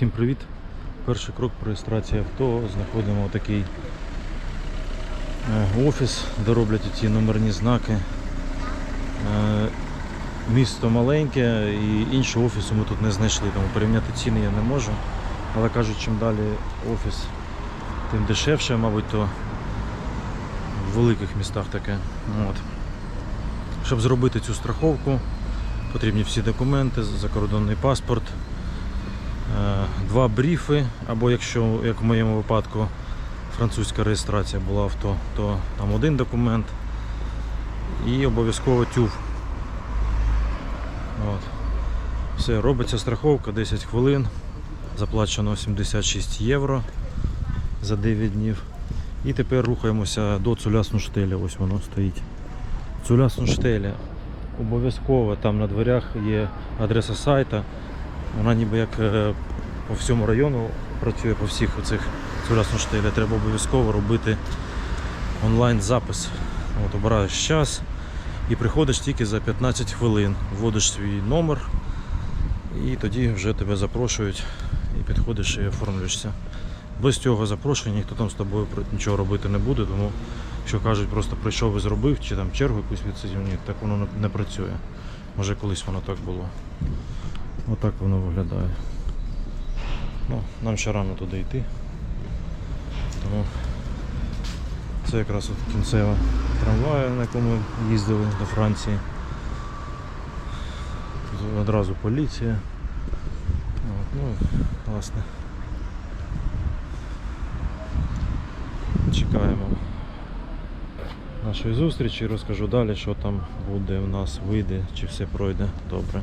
Всім привіт! Перший крок при реєстрації авто. Знаходимо такий е, офіс, де роблять ці номерні знаки. Е, Місто маленьке і іншого офісу ми тут не знайшли, тому порівняти ціни я не можу. Але кажуть, чим далі офіс, тим дешевше, мабуть, то в великих містах таке. От. Щоб зробити цю страховку, потрібні всі документи, закордонний паспорт, два бріфи, або якщо, як в моєму випадку, французька реєстрація була авто, то там один документ і обов'язково тюв. От. Все, робиться страховка 10 хвилин, заплачено 76 євро за 9 днів. І тепер рухаємося до Цуляснуштеля, ось воно стоїть. Цуляснуштеля. Обов'язково там на дверях є адреса сайта. Вона ніби як е, по всьому району працює по всіх оцих Цуляснуштеля. Треба обов'язково робити онлайн-запис. От, обираєш час і приходиш тільки за 15 хвилин. Вводиш свій номер і тоді вже тебе запрошують і підходиш і оформлюєшся. Без цього запрошення ніхто там з тобою нічого робити не буде, тому що кажуть, просто прийшов і зробив, чи там чергу якусь відсидів, ні, так воно не працює. Може колись воно так було. Отак воно виглядає. Ну, нам ще рано туди йти. Тому це якраз от кінцева трамвая, на якому їздили до Франції. Тут Одразу поліція. От, ну, власне. Чекаємо нашої зустрічі, розкажу далі, що там буде у нас, вийде, чи все пройде добре.